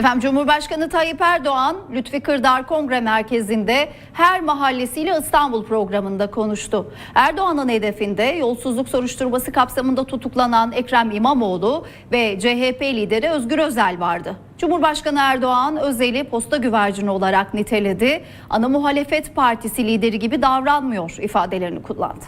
Efendim Cumhurbaşkanı Tayyip Erdoğan, Lütfi Kırdar Kongre Merkezi'nde her mahallesiyle İstanbul programında konuştu. Erdoğan'ın hedefinde yolsuzluk soruşturması kapsamında tutuklanan Ekrem İmamoğlu ve CHP lideri Özgür Özel vardı. Cumhurbaşkanı Erdoğan Özel'i posta güvercini olarak niteledi. Ana muhalefet partisi lideri gibi davranmıyor ifadelerini kullandı.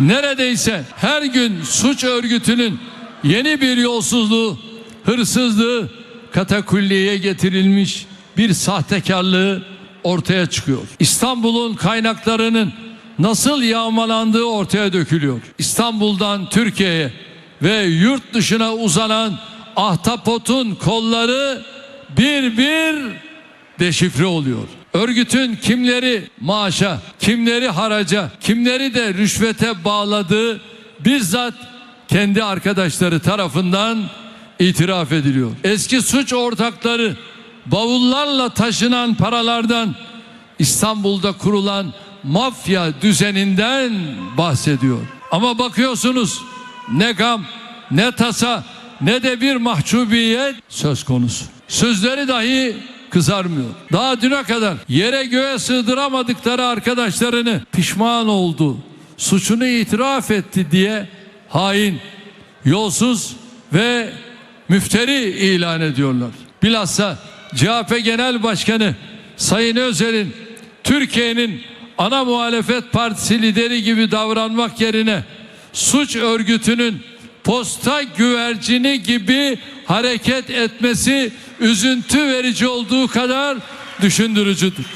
Neredeyse her gün suç örgütünün yeni bir yolsuzluğu, hırsızlığı katakulliye getirilmiş bir sahtekarlığı ortaya çıkıyor. İstanbul'un kaynaklarının nasıl yağmalandığı ortaya dökülüyor. İstanbul'dan Türkiye'ye ve yurt dışına uzanan ahtapotun kolları bir bir deşifre oluyor. Örgütün kimleri maaşa, kimleri haraca, kimleri de rüşvete bağladığı bizzat kendi arkadaşları tarafından itiraf ediliyor. Eski suç ortakları bavullarla taşınan paralardan İstanbul'da kurulan mafya düzeninden bahsediyor. Ama bakıyorsunuz ne gam, ne tasa, ne de bir mahcubiyet söz konusu. Sözleri dahi kızarmıyor. Daha düne kadar yere göğe sığdıramadıkları arkadaşlarını pişman oldu, suçunu itiraf etti diye hain, yolsuz ve müfteri ilan ediyorlar. Bilhassa CHP Genel Başkanı Sayın Özel'in Türkiye'nin ana muhalefet partisi lideri gibi davranmak yerine suç örgütünün posta güvercini gibi hareket etmesi üzüntü verici olduğu kadar düşündürücüdür.